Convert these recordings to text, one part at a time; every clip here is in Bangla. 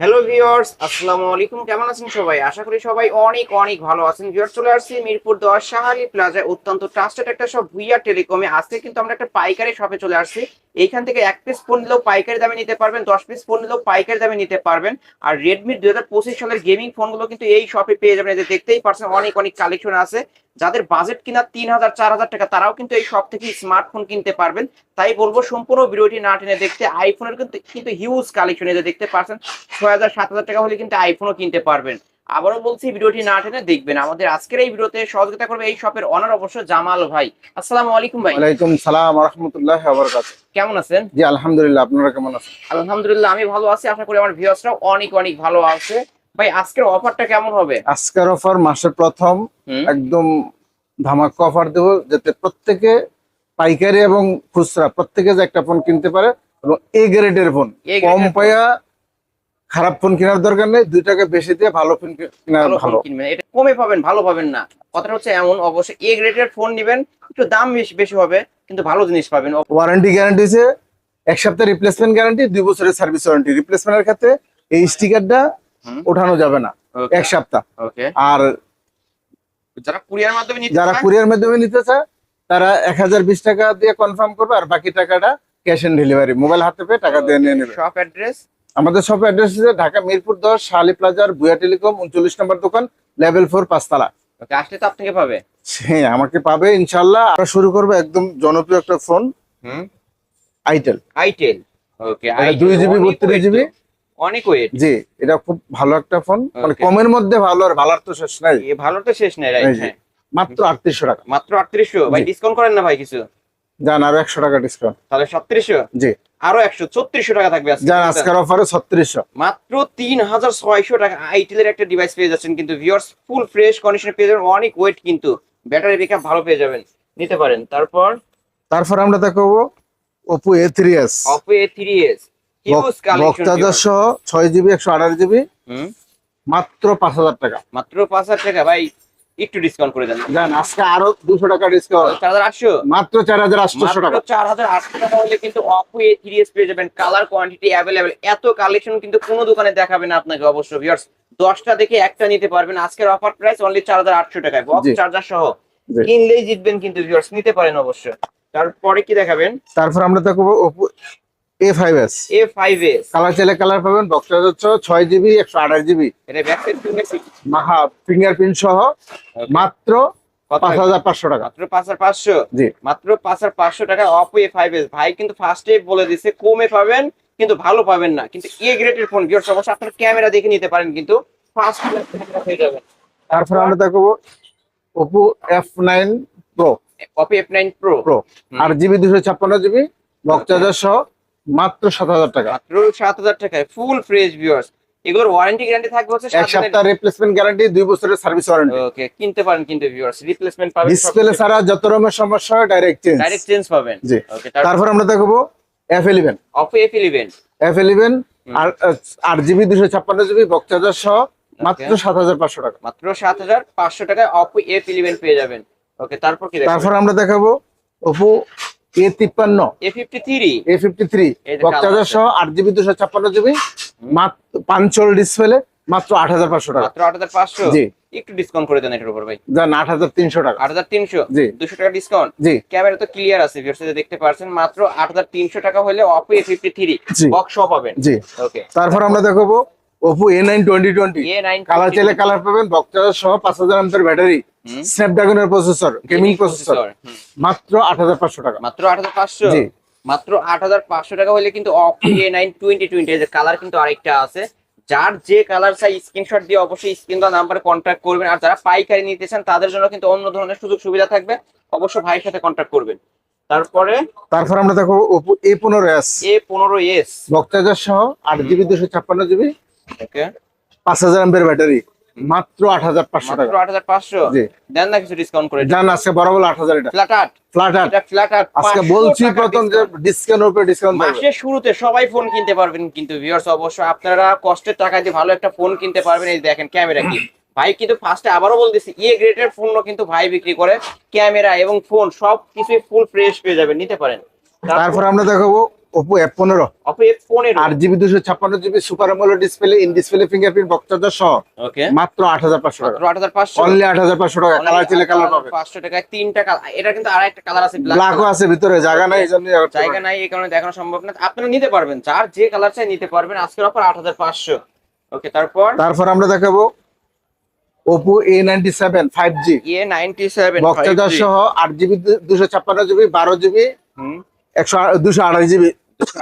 হ্যালো ফোন নিলেও কিন্তু এই শপে পেয়ে যাবেন। দেখতেই পারছেন, অনেক অনেক কালেকশন আছে। যাদের বাজেট কিনা তিন হাজার, চার হাজার টাকা, তারাও কিন্তু এই শপ থেকে স্মার্টফোন কিনতে পারবেন। তাই বলব, সম্পূর্ণ ভিডিওটি না টেনে দেখতে আইফোনের কিন্তু কিন্তু হিউজ কালেকশন এই দেখতে পারছেন, ছয় হাজার সাত হাজার টাকা হলে কিন্তু আইফোনও কিনতে পারবেন। আবারও বলছি ভিডিওটি না টেনে দেখবেন। আমাদের আজকের এই ভিডিওতে সহযোগিতা করবে এই শপের অনার অবশ্য জামাল ভাই। আসসালামু আলাইকুম ভাই। ওয়ালাইকুম সালাম রহমতুল্লাহ কেমন আছেন? জি আলহামদুলিল্লাহ। আপনারা কেমন আছেন? আলহামদুলিল্লাহ আমি ভালো আছি। আশা করি আমার ভিউয়ার্সরাও অনেক অনেক ভালো আছে। ভাই আজকের অফারটা কেমন হবে? আজকের অফার মাসের প্রথম একদম ধামাকা অফার দেবো যাতে প্রত্যেকে পাইকারি এবং খুচরা প্রত্যেকে যে একটা ফোন কিনতে পারে এবং এ গ্রেডের ফোন কম পায়া খারাপ ফোন কেনার দরকার নেই দুই টাকা বেশি দিয়ে ভালো ফোন কেনা ভালো কিনবেন। এটা কমে পাবেন ভালো পাবেন না। কথাটা হচ্ছে এমন অবশ্যই এ গ্রেডের ফোন নেবেন একটু দাম বেশি বেশি হবে কিন্তু ভালো জিনিস পাবেন। ওয়ারেন্টি গ্যারান্টি আছে এক সপ্তাহ রিপ্লেসমেন্ট গ্যারান্টি দুই বছরের সার্ভিস ওয়ারেন্টি রিপ্লেসমেন্টের ক্ষেত্রে এই স্টিকারটা ওঠানো যাবে না এক সপ্তাহ। ওকে আর যারা কুরিয়ার মাধ্যমে নিতে যারা কুরিয়ার মাধ্যমে নিতে চায় তারা এক হাজার বিশ টাকা দিয়ে কনফার্ম করবে আর বাকি টাকাটা ক্যাশ অন ডেলিভারি মোবাইল হাতে পেয়ে টাকা দিয়ে নিয়ে নেবে। শপ অ্যাড্রেস আমাদের শপ অ্যাড্রেস হচ্ছে ঢাকা মিরপুর দশ শালি প্লাজার বুয়া টেলিকম উনচল্লিশ নম্বর দোকান লেভেল ফোর পাঁচতলা। আসলে তো আপনাকে পাবে। হ্যাঁ আমাকে পাবে ইনশাল্লাহ আমরা শুরু করব একদম জনপ্রিয় একটা ফোন হুম? আইটেল আইটেল ওকে এটা 2GB 32GB অনেক ওয়েট জি এটা খুব ভালো একটা ফোন মানে কমের মধ্যে ভালো আর ভালোর তো শেষ নাই। তো শেষ নেই রাইট এই হ্যাঁ। মাত্র আটত্রিশশো টাকা। মাত্র আটত্রিশশো? ভাই ডিসকাউন্ট করেন না ভাই কিছু? যান আরও একশো টাকা ডিসকাউন্ট তাহলে সত্রিশশো জি। আরও একশো ছত্রিশশো টাকা থাকবে যান আজকের অফারে ছত্রিশশো। মাত্র তিন হাজার ছয়শো টাকা। আইটেলের একটা ডিভাইস পেয়ে যাচ্ছেন কিন্তু ভিউয়ার্স ফুল ফ্রেশ কন্ডিশনে পেয়ে যাবেন। অনেক ওয়েট কিন্তু। ব্যাটারি ব্যাকআপ ভালো পেয়ে যাবেন। নিতে পারেন। তারপর? তারপর আমরা দেখাবো Oppo A three S Oppo A three S বক্তাদার সহ ছয় জিবি একশো আঠারো জিবি মাত্র পাঁচ হাজার টাকা। মাত্র পাঁচ হাজার টাকা। ভাই একটু ডিসকাউন্ট করে দেন। জান আজকে আরও দুশো টাকা ডিসকাউন্ট চার হাজার আটশো? মাত্র চার হাজার আটশোশো টাকা। মাত্র চার হাজার আটশো টাকা হলে কিন্তু অপো এ এস পেয়ে যাবেন। কালার কোয়ান্টিটি অ্যাভেলেবেল এত কালেকশন কিন্তু কোনো দোকানে দেখাবে না আপনাকে অবশ্য ভিউয়ার্স দশটা থেকে একটা নিতে পারবেন। আজকের অফার প্রাইস অনলি চার হাজার আটশো টাকায়। বক্স চার্জার সহ। কিনলেই জিতবেন কিন্তু ভিউয়ার্স নিতে পারেন অবশ্য তারপরে কি দেখাবেন? তারপর আমরা দেখব Oppo A five S A five S colour চাইলে কালার পাবেন জিবি এটা মাহা ফিঙ্গারপ্রিন্ট সহ মাত্র পাঁচ হাজার পাঁচশো টাকা। মাত্র জি। মাত্র পাঁচ হাজার পাঁচশো টাকা ভাই কিন্তু ফার্স্টে বলে দিছে কমে পাবেন কিন্তু ভালো পাবেন না। কিন্তু এ গ্রেডের ফোন আপনার ক্যামেরা দেখে নিতে পারেন কিন্তু ফার্স্ট হয়ে যাবেন তারপর আমরা দেখব Oppo F nine pro nine pro pro hmm. আর জিবি দুশো ছাপ্পান্ন জিবি বক্তাদার সহ মাত্র সাত হাজার টাকা। মাত্র সাত হাজার টাকায় ফুল ফ্রেশ ভিউয়ার্স এগুলোর ওয়ারেন্টি গ্যারান্টি থাকবে হচ্ছে এক সপ্তাহ রিপ্লেসমেন্ট গ্যারান্টি দুই বছরের সার্ভিস ওয়ারেন্টি ওকে কিনতে পারেন কিন্তু ভিউয়ার্স রিপ্লেসমেন্ট পাবেন ডিসপ্লে ছাড়া যত রকমের সমস্যা হয় ডাইরেক্ট চেঞ্জ ডাইরেক্ট চেঞ্জ পাবেন। জি। তারপর আমরা দেখব F eleven Oppo F eleven F eleven আর আট জিবি দুশো ছাপ্পান্ন জিবি বক্তাদার সহ মাত্র সাত হাজার পাঁচশো টাকা। মাত্র সাত হাজার পাঁচশো টাকায় অপো এফ ইলেভেন পেয়ে যাবেন। ওকে তারপর কি তারপর আমরা দেখাবো ওপো এ তিপ্পান্ন A fifty three A fifty three সহ আট জিবি দুশো ছাপ্পান্ন জিবি মাত্র পাঁচল ডিসপ্লে মাত্র আট হাজার পাঁচশো টাকা। মাত্র আট হাজার পাঁচশো? জি। একটু ডিসকাউন্ট করে দেন এটার উপর ভাই। আট হাজার তিনশো টাকা। আট হাজার তিনশো? জি। দুশো টাকা ডিসকাউন্ট জি। ক্যামেরা তো ক্লিয়ার আছে দেখতে পারছেন মাত্র আট হাজার তিনশো টাকা হলে অপো এ ফিফটি থ্রি জি বক্স পাবেন। জি। ওকে তারপর আমরা দেখাবো Oppo A nine twenty twenty colour চাইলে কালার পাবেন বক্তাদার সহ পাঁচ হাজার আম্পের ব্যাটারি। স্ন্যাপড্রাগনের প্রসেসর গেমিং প্রসেসর মাত্র আট হাজার পাঁচশো টাকা। মাত্র আট হাজার পাঁচশো? মাত্র আট হাজার পাঁচশো টাকা হলে কিন্তু Oppo A nine twenty twenty colour কিন্তু আরেকটা আছে। যার যে কালার চাই স্ক্রিনশট দিয়ে অবশ্যই স্ক্রিন দেওয়া নাম্বারে কন্ট্যাক্ট করবেন। আর যারা পাইকারি নিতে চান তাদের জন্য কিন্তু অন্য ধরনের সুযোগ সুবিধা থাকবে। অবশ্যই ভাইয়ের সাথে কন্ট্যাক্ট করবেন। তারপরে তারপর আমরা দেখো এ পনেরো এস এ পনেরো এস বক্তাদার সহ আট জিবি দুশো ছাপ্পান্ন জিবি ওকে? ব্যাটারি। মাত্র মাত্র জি। দেন না কিছু ডিসকাউন্ট করে আজকে আট হাজার এটা। ফ্ল্যাট আট। ফ্ল্যাট আট। এটা ফ্ল্যাট আট। আজকে বলছি প্রথম যে ডিসকাউন্ট উপরে ডিসকাউন্ট থাকবে। মাসের শুরুতে সবাই ফোন কিনতে পারবেন কিন্তু ভিউয়ার্স অবশ্য আপনারা কষ্টের টাকা দিয়ে ভালো একটা ফোন কিনতে পারবেন এই দেখেন ক্যামেরা কি। ভাই কিন্তু ফার্স্টে আবারও বলতেছি এ গ্রেডের ফোনও কিন্তু ভাই বিক্রি করে। ক্যামেরা এবং ফোন সব কিছুই ফুল ফ্রেশ পেয়ে যাবেন নিতে পারেন। তারপর আমরা দেখাবো ওপো এফ পনেরো। অপো এফ পনেরো। আট জিবি দুশো ছাপ্পান্ন GB super AMOLED display in display fingerprint সহ। মাত্র আট হাজার পাঁচশো টাকা। আট হাজার পাঁচশো। অনলি আট হাজার পাঁচশো টাকা। কালার কালার পাবে। পাঁচশো টাকায় তিনটা কালার এটা কিন্তু আর একটা কালার আছে ব্ল্যাকও আছে ভিতরে জায়গা নাই এই জন্য জায়গা নাই এই কারণে দেখানো সম্ভব না। আপনারা নিতে পারবেন যার যে কালার চাই নিতে পারবেন। আজকের অফার আট হাজার পাঁচশো। ওকে তারপর? তারপর আমরা দেখাবো Oppo A ninety seven five G ইয়ে নাইনটি সেভেন চার্জার সহ আট জিবি দুশো ছাপ্পান্ন জিবি বারো জিবি একশো দুশো আড়াই জিবি।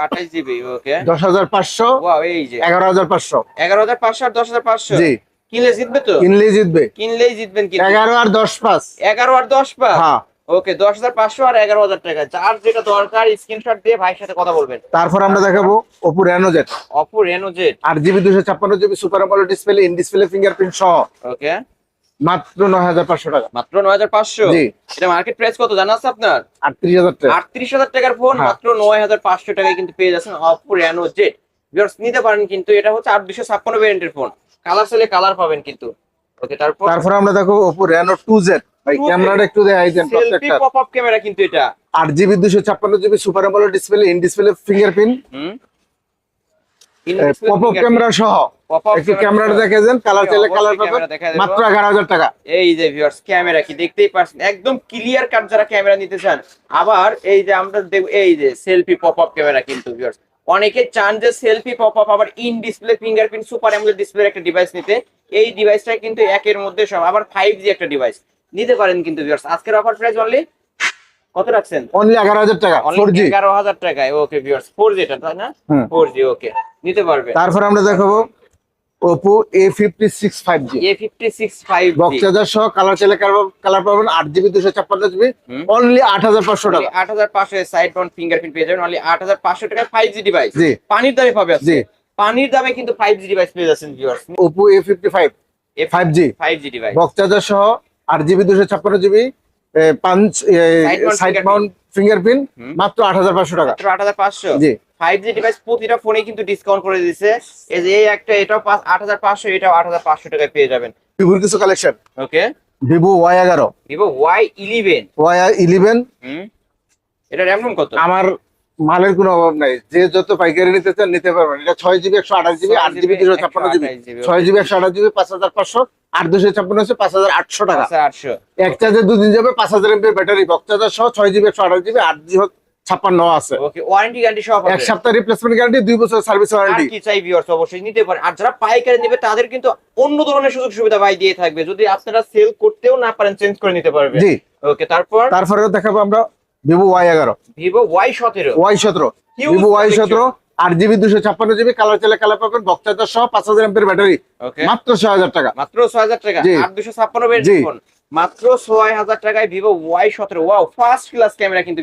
আঠাশ জিবি ওকে দশ হাজার পাঁচশো এই যে। এগারো হাজার পাঁচশো। এগারো হাজার পাঁচশো আর দশ হাজার পাঁচশো? জি। কিনলে জিতবে তো? কিনলেই জিতবে। কিনলেই জিতবেন কিন্তু। এগারো আর দশ পাঁচ। এগারো আর দশ পা হ্যাঁ। ওকে দশ হাজার পাঁচশো আর এগারো হাজার টাকা। যার যেটা দরকার স্ক্রিনশট দিয়ে ভাইয়ের সাথে কথা বলবেন। তারপর আমরা দেখাবো Oppo Reno Z Oppo Reno Z আট জিবি দুশো ছাপ্পান্ন GB super AMOLED display in display fingerprint সহ। ওকে মাত্র নয় হাজার পাঁচশো টাকা। মাত্র নয় হাজার পাঁচশো? জি। এটা মার্কেট প্রাইস কত জানা আছে আপনার? আটত্রিশ হাজার টাকা। আটত্রিশ হাজার টাকার ফোন হ্যাঁ। মাত্র নয় হাজার পাঁচশো টাকায় কিন্তু পেয়ে যাচ্ছেন রেনো জেড ভিউয়ার্স নিতে পারেন কিন্তু এটা হচ্ছে আট দুশো ছাপ্পান্ন ভ্যারিয়েন্টের ফোন কালার সেলে কালার পাবেন কিন্তু। ওকে তারপর? তারপর আমরা দেখো ওপো রেনো টু জেড ভাই ক্যামেরাটা একটু দেখাই দেন সেলফি ক্যামেরা কিন্তু এটা। আট জিবি দুশো ছাপ্পান্ন GB super AMOLED display in display fingerprint hmm. Camera সহ। একটু ক্যামেরাটা দেখে দেন কালার চাইলে কালার পাবেন। মাত্র এগারো হাজার টাকা। এই যে ভিউয়ার্স ক্যামেরা কি দেখতেই পাচ্ছেন একদম ক্লিয়ার কাট যারা ক্যামেরা নিতে চান। আবার এই যে আমরা দেখব এই যে সেলফি ক্যামেরা কিন্তু ভিউয়ার্স অনেকে চান যে সেলফি আবার in display fingerprint super AMOLED একটা ডিভাইস নিতে। এই ডিভাইসটা কিন্তু একের মধ্যে সব। আবার ফাইভ জি একটা ডিভাইস নিতে পারেন কিন্তু ভিউয়ার্স আজকের অফার প্রাইস অনলি কত রাখছেন? অনলি 11000 টাকা 4G 11000 টাকায়। ওকে ভিউয়ার্স 4G এটা তাই না? 4G ওকে নিতে পারবে। তারপর আমরা দেখাবো Oppo A56 5G A56 5G box সহ কালার কালার পাবেন 8GB 256GB অনলি 8500 টাকা। 8500 এ সাইড বাউন্ড ফিঙ্গারপ্রিন্ট পেয়ে যাবেন। অনলি 8500 টাকা 5G ডিভাইস পানির দামে পাবে জি। পানির দামে কিন্তু 5G ডিভাইস পেয়ে যাচ্ছেন viewers Oppo A55 A5G 5G device box সহ 8GB 256GB punch side Mount fingerprint মাত্র আট হাজার পাঁচশো টাকা। আট হাজার পাঁচশো? জি। ফাইভ জি ডিভাইস প্রতিটা ফোনে কিন্তু ডিসকাউন্ট করে দিয়েছে এই যে এই একটা এটাও আট হাজার পাঁচশো এটাও আট হাজার পাঁচশো টাকায় পেয়ে যাবেন। ভিভোর কিছু কালেকশন ওকে ভিভো ওয়াই এগারো। Vivo Y eleven Y eleven এটা র্যাম কত? আমার মালের কোনো অভাব নাই। যে যত পাইকারি নিতে চান নিতে পারবেন। এটা ছয় জিবি একশো আঠাশ জিবি আট জিবি দুশো ছাপ্পান্ন জিবি। ছয় জিবি একশো আঠাশ জিবি পাঁচ হাজার পাঁচশো আট দুশো ছাপ্পান্ন হচ্ছে পাঁচ হাজার আটশো টাকা। আটশো। এক চার্জে দুদিন যাবে পাঁচ হাজার এমপির ব্যাটারি বক্স চার্জার সহ ছয় জিবি একশো আঠাশ জিবি আট জিবি ছাপ্পান্ন আছে। ওকে ওয়ারেন্টি গ্যারান্টি সব এক সপ্তাহ রিপ্লেসমেন্ট গ্যারান্টি দুই বছর সার্ভিস ওয়ারেন্টি কি চাই ভিউয়ার্স অবশ্যই নিতে পারেন। আর যারা পাইকারি নেবে তাদের কিন্তু অন্য ধরনের সুযোগ সুবিধা ভাই দিয়ে থাকবে। যদি আপনারা সেল করতেও না পারেন চেঞ্জ করে নিতে পারবে। জি। ওকে তারপর? তারপরে দেখাবো আমরা ভিভো ওয়াই এগারো। ভিভো ওয়াই সতেরো। ওয়াই সতেরো। ভিভো ওয়াই সতেরো আট জিবি দুশো ছাপ্পান্ন জিবি কালার চাইলে কালার পাবেন চার্জার সহ পাঁচ হাজার এমপির ব্যাটারি। মাত্র ছয় হাজার টাকা। মাত্র ছয় হাজার টাকা। আট দুশো ছাপ্পান্ন। মাত্র ছয় হাজার টাকায় ভিভো ওয়াই সতেরো। ওয়াও ফার্স্ট ক্লাস ক্যামেরা কিন্তু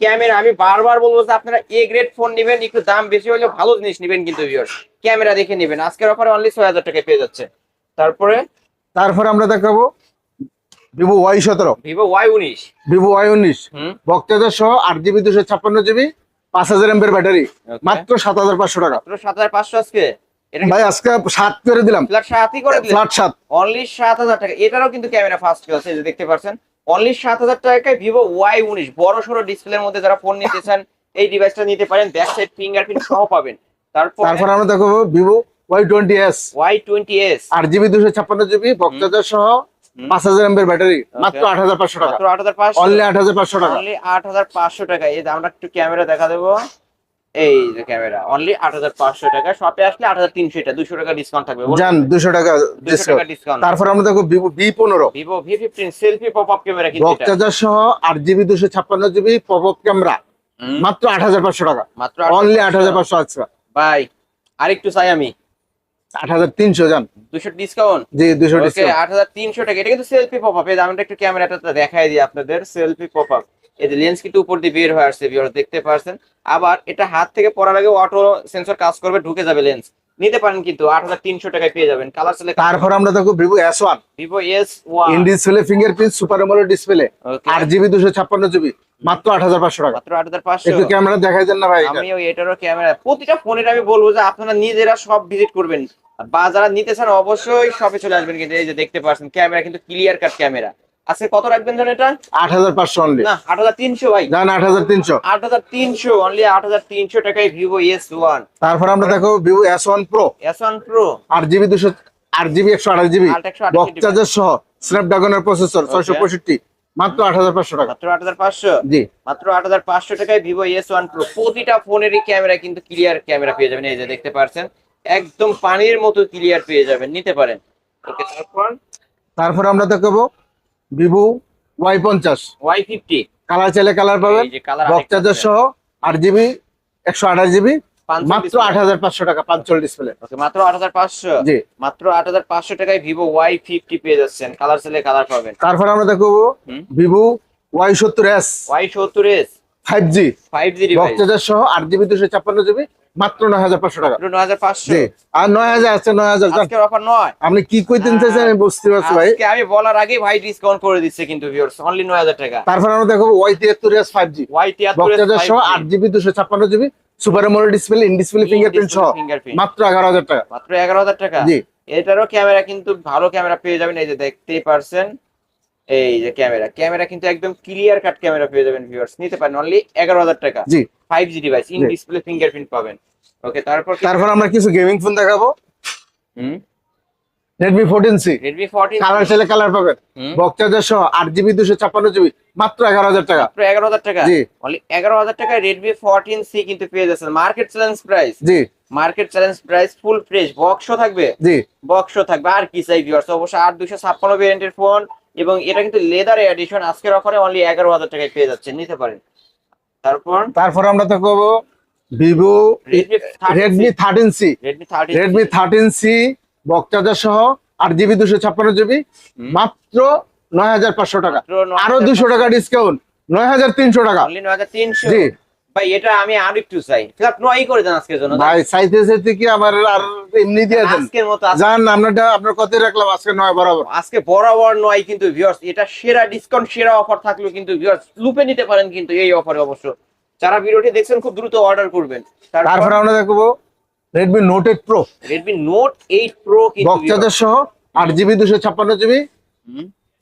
ক্যামেরা আমি বারবার বলব যে আপনারা এ গ্রেড ফোন নেবেন একটু দাম বেশি হলে ভালো জিনিস নেবেন কিন্তু ভিউয়ার্স ক্যামেরা দেখে নেবেন। আজকের অফারে অনলি ছয় হাজার টাকায় পেয়ে যাচ্ছে। তারপরে? তারপরে আমরা দেখাবো ভিভো ওয়াই সতেরো। ভিভো ওয়াই উনিশ। ভিভো ওয়াই উনিশ। হুম। সহ আট জিবি দুশো ছাপ্পান্ন জিবি পাঁচ হাজার এমপির ব্যাটারি। মাত্র সাত হাজার পাঁচশো টাকা। সাত হাজার পাঁচশো আজকে। ভাই আজকে সাত করে দিলাম। ফ্ল্যাট সাতই করে ফ্ল্যাট সাত। অনলি সাত হাজার টাকা। এটারও কিন্তু ক্যামেরা ফার্স্ট ক্লাস এই যে দেখতে পাচ্ছেন। অনলি সাত হাজার টাকায় ভিভো ওয়াই উনিশ। বড় সড়ো ডিসপ্লের মধ্যে যারা ফোন নিতে চান এই ডিভাইসটা নিতে পারেন। ব্যাক সাইড ফিঙ্গারপ্রিন্ট সহ পাবেন। তারপর তারপর আমরা দেখো Vivo Y twenty S. Y twenty S. আট জিবি দুশো ছাপ্পান্ন জিবি চার্জার সহ। পাঁচ হাজার ব্যাটারি মাত্র আট হাজার পাঁচশো টাকা। আট হাজার পাঁচশো। অনলি আট হাজার পাঁচশো টাকা। অনলি আট হাজার পাঁচশো টাকা। এই যে আমরা একটু ক্যামেরা দেখা দেবো। এই যে ক্যামেরা। অনলি আট হাজার পাঁচশো টাকা। শপে আসলে আট হাজার তিনশো এটা। দুশো টাকা ডিসকাউন্ট থাকবে। দুশো টাকা ডিসকাউন্ট তারপর আমরা দেখো ভিভো বি পনেরো। Vivo V fifteen selfie pop up camera কিন্তু বক্স সহ আট জিবি দুশো ছাপ্পান্ন জিবি পপ আপ ক্যামেরা মাত্র আট হাজার পাঁচশো টাকা। মাত্র অনলি আট হাজার পাঁচশো আচ্ছা ভাই আরেকটু চাই আমি। ডিসকাউন্ট জি টাকা। এটা কিন্তু সেলফি পপ আপ আমি একটু ক্যামেরাটা দেখাই দিই আপনাদের সেলফি পপ আপ এই যে লেন্স কিন্তু উপর দিয়ে বের হয়ে আসছে দেখতে পারছেন। আবার এটা হাত থেকে পড়ার আগে অটো সেন্সর কাজ করবে ঢুকে যাবে লেন্স নিতে পারেন কিন্তু আট হাজার তিনশো টাকায় পেয়ে যাবেন। কালার সেলে তারপর আমরা দেখো Vivo S one Vivo S one in display fingerprint super AMOLED display আট জিবি দুশো ছাপ্পান্ন জিবি মাত্র আট হাজার পাঁচশো টাকা। মাত্র আট হাজার পাঁচশো। একটু ক্যামেরা দেখাই দেন না ভাই আমি ওই এটারও ক্যামেরা প্রতিটা ফোনের আমি বলব যে আপনারা নিজেরা সব ভিজিট করবেন। বা যারা নিতে চান অবশ্যই শপে চলে আসবেন কিন্তু এই যে দেখতে পাচ্ছেন ক্যামেরা কিন্তু ক্লিয়ার কাট ক্যামেরা আজকে কত রাখবেন জানেন এটা? আট হাজার পাঁচশো অনলি না আট হাজার তিনশো ভাই। যান আট হাজার তিনশো। আট হাজার তিনশো অনলি আট হাজার তিনশো টাকায় ভিভো এস ওয়ান তারপর আমরা দেখো Vivo S one pro S one pro আট জিবি দুশো আট জিবি একশো আঠাশ জিবি। আট একশো আঠাশ বক চার্জার সহ স্ন্যাপড্রাগনের প্রসেসর ছয়শো পঁয়ষট্টি। মাত্র আট হাজার পাঁচশো টাকা। মাত্র আট হাজার পাঁচশো। জি। মাত্র আট হাজার পাঁচশো টাকায় ভিভো এস ওয়ান প্রো প্রতিটা ফোনেরই ক্যামেরা কিন্তু ক্লিয়ার ক্যামেরা পেয়ে যাবেন। এই যে দেখতে পাচ্ছেন একদম পানির মতো ক্লিয়ার পেয়ে যাবেন। নিতে পারেন। ওকে তারপর? তারপর আমরা দেখাবো ভিভো ওয়াই পঞ্চাশ। ওয়াই ফিফটি কালার চাইলে কালার পাবেন। এই কালার বক চার্জার সহ আট জিবি একশো আঠাশ জিবি মাত্র আট হাজার পাঁচশো টাকা পাঁচশো ডিসপ্লে মাত্র আট হাজার পাঁচশো। জি। মাত্র আট হাজার পাঁচশো টাকায় ভিভো ওয়াই ফিফটি পেয়ে যাচ্ছেন। কালার চাইলে কালার পাবেন। তারপর আমরা দেখব ভিভো ওয়াই সত্তর এস ওয়াই সত্তর S five G five G box সহ আট জিবি দুশো ছাপ্পান্ন জিবি মাত্র নয় হাজার পাঁচশো টাকা। নয় হাজার পাঁচশো। আর নয় হাজার আছে নয় হাজার। অফার নয়। আপনি কি কইতেন চাইছেন আমি বুঝতে পারছি ভাই। আমি বলার ভাই ডিসকাউন্ট করে দিচ্ছে কিন্তু ভিউয়ার্স অনলি নয় হাজার টাকা। তারপর আমরা দেখব ওয়াই তিয়াত্তর এস ফাইভ জি ওয়াই বক তিয়াত্তর চার্জার সহ আট জিবি দুশো ছাপ্পান্ন GB super AMOLED display in display fingerprint সহ। মাত্র এগারো হাজার টাকা। মাত্র এগারো হাজার টাকা। জি। এটারও ক্যামেরা কিন্তু ভালো ক্যামেরা পেয়ে যাবেন এই যে দেখতেই পারছেন। এই যে ক্যামেরা ক্যামেরা কিন্তু একদম ক্লিয়ার কাট ক্যামেরা পেয়ে যাবেন ভিউয়ার্স নিতে পারেন অনলি এগারো হাজার টাকা। জি। Five G device in display fingerprint পাবেন। ওকে তারপর তারপর আমরা কিছু গেমিং ফোন দেখাবো। হুম? Fourteen C Redmi fourteen colour চাইলে কালার পাবেন হুম। বক চার্জার সহ আট জিবি দুশো ছাপ্পান্ন জিবি মাত্র এগারো হাজার টাকা। মাত্র এগারো হাজার টাকা? জি। অনলি এগারো হাজার টাকায় রেডমি ফোরটিন সি কিন্তু পেয়ে যাচ্ছেন। মার্কেট চ্যালেঞ্জ প্রাইস জি। Market challenge price full fresh বক্সও থাকবে? জি। বক্সও থাকবে। আর কি চাই ভিউয়ার্স অবশ্য আট দুশো ছাপ্পান্ন ভেরিয়েন্টের ফোন এবং এটা কিন্তু লেদার এডিশন আজকের অফারে অনলি এগারো হাজার টাকায় পেয়ে যাচ্ছেন নিতে পারেন। তারপর? তারপর আমরা তো দেখব Vivo Redmi thirteen C Redmi thirty Redmi thirteen C box charger সহ আট জিবি দুশো ছাপ্পান্ন জিবি মাত্র নয় হাজার পাঁচশো টাকা। আরও দুশো টাকা ডিসকাউন্ট নয় হাজার তিনশো টাকা। অনলি নয় হাজার তিনশো। জি। ভাই এটা আমি আর একটু চাই। ফ্ল্যাপ নয় করে দেন আজকের জন্য। ভাই চাইতে চাইতে কি আমার আর এমনি দিয়ে দেন? আজকের মতো জান আপনারটা আপনার কতই রাখলাম আজকে? নয় বরাবর। আজকে বরাবর নয় কিন্তু ভিউয়ার্স এটা সেরা ডিসকাউন্ট সেরা অফার থাকলেও কিন্তু ভিউয়ার্স লুপে নিতে পারেন কিন্তু এই অফারে অবশ্য। যারা ভিডিওটি দেখছেন খুব দ্রুত অর্ডার করবেন। তারপর আমরা দেখব Redmi Note eight pro Redmi Note eight pro কিন্তু বক সহ আট জিবি দুশো ছাপ্পান্ন GB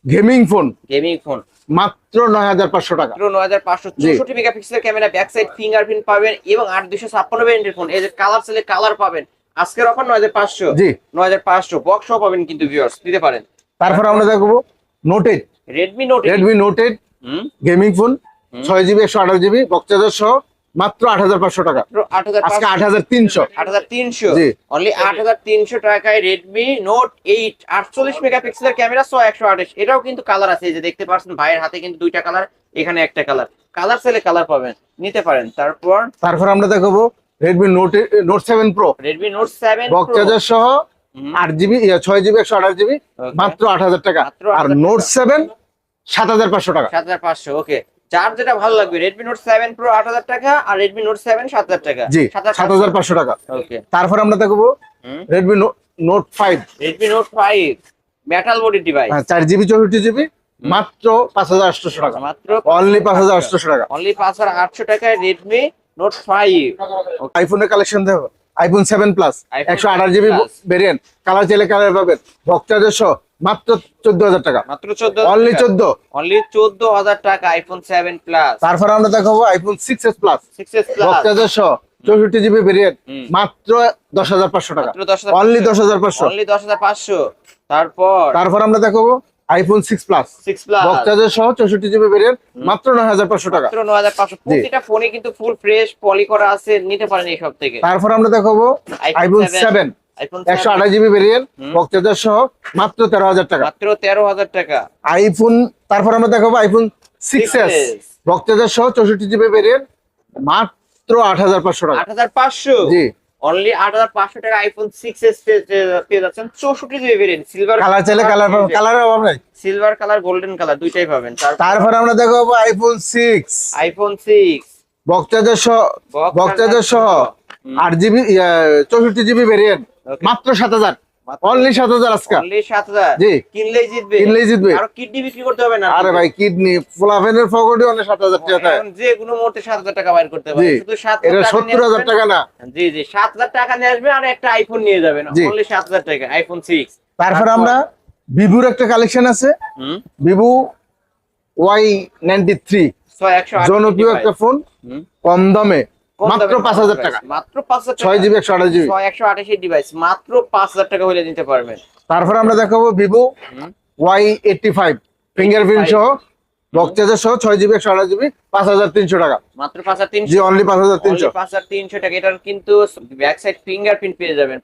gaming phone gaming phone মাত্র নয় হাজার পাঁচশো টাকা। নয় হাজার পাঁচশো। চৌষট্টি মেগাপিক্সেলের ক্যামেরা ব্যাক সাইড ফিঙ্গারপ্রিন্ট পাবেন এবং আট দুশো ছাপ্পান্ন ব্যান্ডের ফোন। এই যে কালার সেলে কালার পাবেন। আজকের অফার নয় হাজার পাঁচশো। জি। নয় হাজার পাঁচশো। বক্সও পাবেন কিন্তু ভিউয়ার্স দিতে পারেন। তারপর আমরা দেখব Note eight Redmi Note Redmi Note eight gaming phone ছয় জিবি একশো আঠাশ জিবি বক চার্জার সহ মাত্র আট হাজার পাঁচশো টাকা। আট হাজার তিনশো। আট হাজার তিনশো। অনলি আট হাজার তিনশো টাকায় রেডমি নোট এইট আটচল্লিশ মেগাপিক্সেলের ক্যামেরা ছয় একশো আঠাশ। এটাও কিন্তু কালার আছে যে দেখতে পাচ্ছেন ভাইয়ের হাতে কিন্তু দুইটা কালার এখানে একটা কালার কালার সেলে কালার পাবেন নিতে পারেন। তারপর? তারপর আমরা দেখাবো Redmi Note Note seven pro Redmi Note seven box charger সহ আট জিবি ছয় জিবি একশো আঠাশ জিবি মাত্র আট হাজার টাকা। আর নোট সেভেন সাত হাজার পাঁচশো টাকা। সাত হাজার পাঁচশো ওকে যার যেটা ভালো লাগবে রেডমি নোট সেভেন প্রো আট হাজার টাকা আর রেডমি নোট সেভেন সাত হাজার টাকা। জি সাত হাজার পাঁচশো টাকা। ওকে। তারপর আমরা দেখব Redmi Note five Redmi Note five metal body device চার জিবি চৌষট্টি জিবি মাত্র পাঁচ হাজার আটশোশো টাকা। মাত্র অনলি পাঁচ হাজার আটশোশো টাকা। অনলি পাঁচ হাজার আটশো টাকায় রেডমি নোট ফাইভ আইফোনের কালেকশন দেখো। আইফোন সেভেন প্লাস iPhone একশো আঠাশ জিবি 7 ভেরিয়েন্ট কালার চাইলে কালার পাবেন। চার্জার সহ মাত্র চোদ্দ হাজার টাকা। মাত্র চোদ্দ অনলি চোদ্দ। অনলি চোদ্দ হাজার টাকা আইফোন সেভেন প্লাস তারপর আমরা দেখাবো iPhone six S plus S plus চৌষট্টি জিবি ভেরিয়েন্ট মাত্র দশ হাজার পাঁচশো টাকা। অনলি দশ হাজার পাঁচশো। অনলি দশ হাজার পাঁচশো। তারপর? তারপর আমরা দেখাবো iPhone six plus six plus box charger সহ চৌষট্টি জিবি ভেরিয়েন্ট মাত্র নয় হাজার পাঁচশো টাকা। মাত্র নয় হাজার পাঁচশো। প্রতিটা ফোনে কিন্তু ফুল ফ্রেশ পলি করা আছে নিতে পারেন এই সব থেকে। তারপর আমরা দেখাবো আইফোন সেভেন একশো আঠাশ জিবি ভেরিয়েন্ট হুম। বক চার্জার সহ মাত্র তেরো হাজার টাকা। মাত্র তেরো হাজার টাকা। আইফোন তারপর আমরা দেখাবো iPhone six S 6S charger সহ চৌষট্টি জিবি ভেরিয়েন্ট মাত্র আট হাজার পাঁচশো টাকা। আট হাজার পাঁচশো? জি। অনলি আট হাজার পাঁচশো টাকা আইফোন সিক্স এস পেয়ে যাচ্ছেন চৌষট্টি জিবি ভেরিয়েন্ট সিলভার কালার চাইলে কালার পাবেন কালারের অভাব নাই। সিলভার কালার গোল্ডেন কালার দুইটাই পাবেন। তারপর আমরা দেখাবো iPhone six iPhone six charger সহ বক চার্জার সহ আট জিবি চৌষট্টি জিবি ভেরিয়েন্ট. মাত্র সাত হাজার। অনলি সাত হাজার আজকে। জি। কিনলেই জিতবে। কিনলেই জিতবে। আর কিডনি বিক্রি করতে হবে না? আরে ভাই কিডনি ফোলাফেনের ফগডি অনেক সাত হাজার টাকা যে কোনো মুহূর্তে সাত হাজার টাকা বাইর করতে জি। শুধু সাত এটা সত্তর হাজার টাকা না। জি জি। সাত হাজার টাকা নিয়ে আসবে আর একটা আইফোন নিয়ে যাবেন। অনলি সাত হাজার টাকা আইফোন সিক্স তারপর আমরা ভিভোর একটা কালেকশন আছে। Hmm. Vivo Y ninety three জনপ্রিয় একটা ফোন কম দামে। মাত্র টাকা। মাত্র জিবি ডিভাইস মাত্র পাঁচ হাজার টাকা হলে নিতে পারবেন। তারপর আমরা দেখাবো ফিঙ্গারপ্রিন্ট সহ বক্স চার্জার সহ ছয় জিবি টাকা। মাত্র জি অনলি টাকা। এটার কিন্তু ব্যাক সাইড ফিঙ্গারপ্রিন্ট পেয়ে যাবেন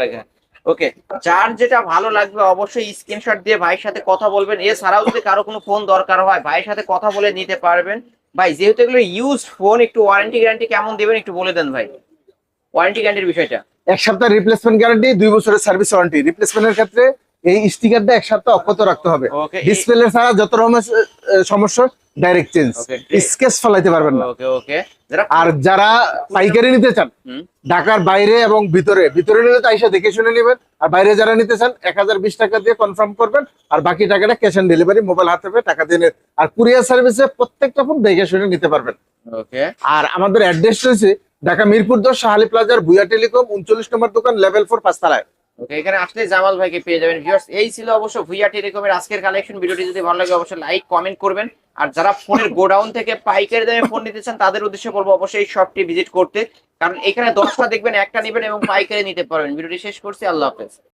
টাকা। ওকে যার যেটা ভালো লাগবে অবশ্যই স্ক্রিনশট দিয়ে ভাইয়ের সাথে কথা বলবেন। এছাড়াও যদি কারও কোনো ফোন দরকার হয় ভাইয়ের সাথে কথা বলে নিতে পারবেন। ভাই যেহেতু এগুলো ইউজ ফোন একটু ওয়ারেন্টি গ্যারান্টি কেমন দেবেন একটু বলে দেন ভাই? ওয়ারেন্টি গ্যারান্টির বিষয়টা। এক সপ্তাহ রিপ্লেসমেন্ট গ্যারান্টি দুই বছরের সার্ভিস ওয়ারেন্টি রিপ্লেসমেন্টের ক্ষেত্রে এই স্টিকারটা এক সপ্তাহ অক্ষত রাখতে হবে। ডিসপ্লে ছাড়া যত রকমের সমস্যা ডাইরেক্ট চেঞ্জ স্কেচ ফলাইতে পারবেন না। ওকে ওকে আর যারা পাইকারি নিতে চান। ঢাকার বাইরে এবং ভিতরে ভিতরে নিলে তো আইসা দেখে শুনে নেবেন। আর বাইরে যারা নিতে চান এক হাজার বিশ টাকা দিয়ে কনফার্ম করবেন। আর বাকি টাকাটা ক্যাশ অন ডেলিভারি মোবাইল হাতে পেয়ে টাকা দিয়ে আর কুরিয়ার সার্ভিসে প্রত্যেকটা ফোন দেখে শুনে নিতে পারবেন। ওকে আর আমাদের অ্যাড্রেস রয়েছে ঢাকা মিরপুর দশ শাহালি প্লাজার ভুয়া টেলিকম উনচল্লিশ নম্বর দোকান লেভেল ফোর পাঁচতলায়। এখানে আসলে জামাল ভাইকে পেয়ে যাবেন। ভিউয়ার্স এই ছিল অবশ্য ভুইয়া টেলিকমের আজকের কালেকশন ভিডিওটি যদি ভালো লাগে, অবশ্যই লাইক কমেন্ট করবেন। আর যারা ফোনের গোডাউন থেকে পাইকারি দামে ফোন নিতে চান, তাদের উদ্দেশ্যে বলব অবশ্যই শপটি ভিজিট করতে। কারণ এখানে দশটা দেখবেন, একটা নেবেন এবং পাইকারি নিতে পারবেন। ভিডিওটি শেষ করছি, আল্লাহ হাফেজ।